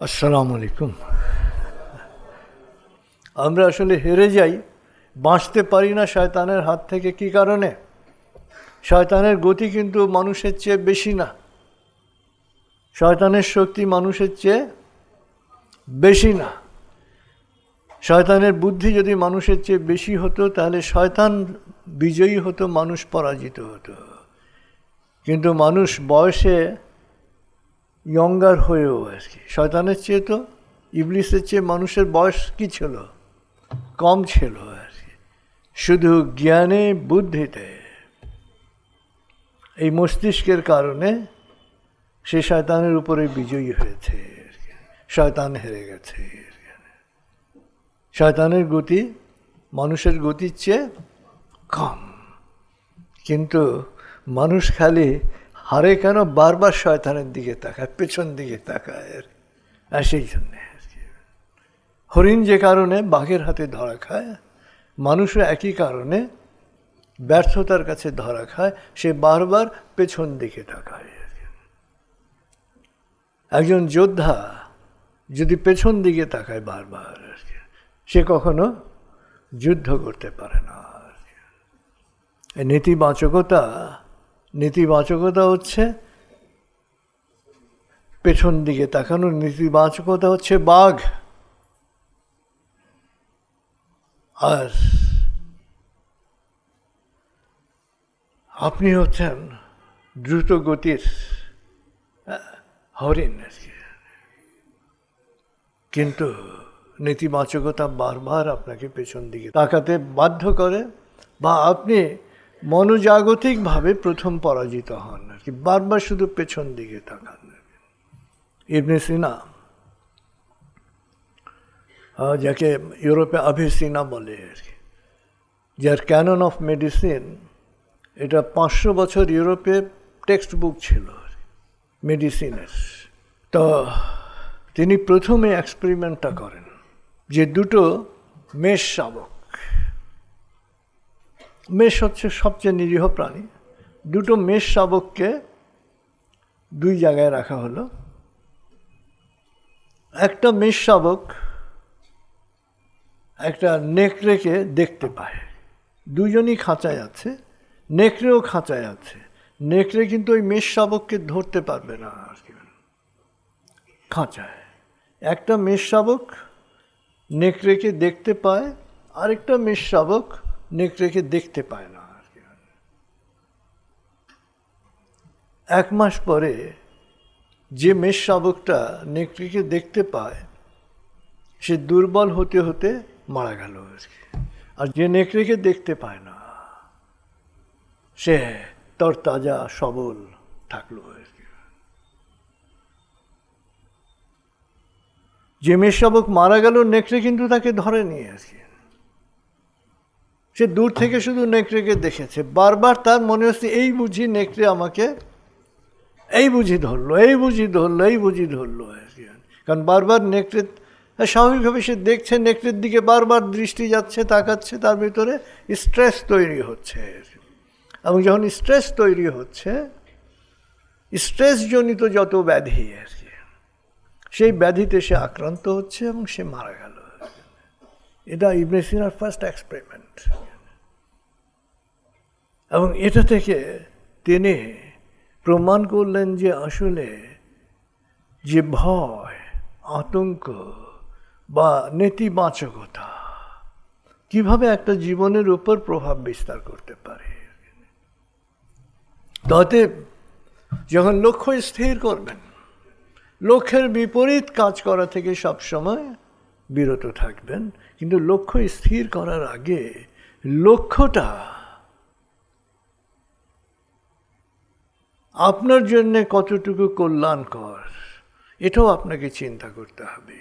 আসসালামু আলাইকুম। আমরা আসলে হেরে যাই, বাঁচতে পারি না শয়তানের হাত থেকে, কি কারণে? শয়তানের গতি কিন্তু মানুষের চেয়ে বেশি না। শয়তানের শক্তি মানুষের চেয়ে বেশি না। শয়তানের বুদ্ধি যদি মানুষের চেয়ে বেশি হতো, তাহলে শয়তান বিজয়ী হতো, মানুষ পরাজিত হতো। কিন্তু মানুষ বয়সে ইয়ঙ্গার হয়েও আর কি শয়তানের চেয়ে তো ইবলিসের চেয়ে মানুষের বয়স কি ছিল? কম ছিল আর কি শুধু জ্ঞানে, বুদ্ধিতে। এই মস্তিষ্কের কারণে সে শয়তানের উপরে বিজয়ী হয়েছে শয়তান হেরে গেছে শয়তানের গতি মানুষের গতির চেয়ে কম। কিন্তু মানুষ খালি হারে কেন বারবার শয়তানের দিকে তাকায়, পেছন দিকে তাকায়? আর সেই জন্যে। আর কি। হরিণ যে কারণে বাঘের হাতে ধরা খায়, মানুষও একই কারণে ব্যর্থতার কাছে ধরা খায়, সে বারবার পেছন দিকে তাকায়। একজন যোদ্ধা যদি পেছন দিকে তাকায় বারবার, সে কখনো যুদ্ধ করতে পারে না। নেতিবাচকতা নেতিবাচকতা হচ্ছে পেছন দিকে তাকানো নেতিবাচকতা হচ্ছে বাঘ। আর আপনি হচ্ছেন দ্রুত গতির আহ, হরিণ আর কি। কিন্তু নেতিবাচকতা বারবার আপনাকে পেছন দিকে তাকাতে বাধ্য করে বা আপনি মনোজাগতিকভাবে প্রথম পরাজিত হন আর কি, বারবার শুধু পেছন দিকে তাকান ইবনে সিনা যাকে ইউরোপে আভিসিনা বলে আর কি, যার ক্যানন অফ মেডিসিন, এটা পাঁচশো বছর ইউরোপে টেক্সট বুক ছিল মেডিসিনের। তো তিনি প্রথমে এক্সপেরিমেন্টটা করেন, যে দুটো মেষ শাবক। মেষ হচ্ছে সবচেয়ে নিরীহ প্রাণী। দুটো মেষ শাবককে দুই জায়গায় রাখা হলো। একটা মেষ শাবক একটা নেকড়েকে দেখতে পায়। দুজনই খাঁচায় আছে, নেকড়েও খাঁচায় আছে। নেকড়ে কিন্তু ওই মেষ শাবককে ধরতে পারবে না আর কি। খাঁচায়। একটা মেষ শাবক নেকড়েকে দেখতে পায়, আরেকটা মেষ শাবক নেকড়েকে দেখতে পায় না আর কি। এক মাস পরে যে মেষ শাবকটা নেকড়েকে দেখতে পায়, সে দুর্বল হতে হতে মারা গেল আর কি। আর যে নেকড়েকে দেখতে পায় না, সে তরতাজা সবল থাকল আর কি। যে মেষ শাবক মারা গেল, নেকড়ে কিন্তু তাকে ধরেনি আর কি। সে দূর থেকে শুধু নেকড়েকে দেখেছে। বারবার তার মনে হচ্ছে, এই বুঝি নেকড়ে আমাকে, এই বুঝি ধরলো, এই বুঝি ধরলো, এই বুঝি ধরলো। কারণ বারবার নেকড়ে, স্বাভাবিকভাবে সে দেখছে, নেকড়ের দিকে বারবার দৃষ্টি যাচ্ছে, তাকাচ্ছে, তার ভিতরে স্ট্রেস তৈরি হচ্ছে। এবং যখন স্ট্রেস তৈরি হচ্ছে, স্ট্রেসজনিত যত ব্যাধি আর কি সেই ব্যাধিতে সে আক্রান্ত হচ্ছে এবং সে মারা গেল। এটা ইবনে সিনার ফার্স্ট এক্সপেরিমেন্ট এবং এটা থেকে তিনি প্রমাণ করলেন যে আসলে যে ভয়, আতঙ্ক বা নেতিবাচকতা কীভাবে একটা জীবনের উপর প্রভাব বিস্তার করতে পারে। তাতে যখন লক্ষ্য স্থির করবেন, লক্ষ্যের বিপরীত কাজ করা থেকে সব সময় বিরত থাকবেন। কিন্তু লক্ষ্য স্থির করার আগে লক্ষ্যটা আপনার জন্যে কতটুকু কল্যাণকর এটাও আপনাকে চিন্তা করতে হবে।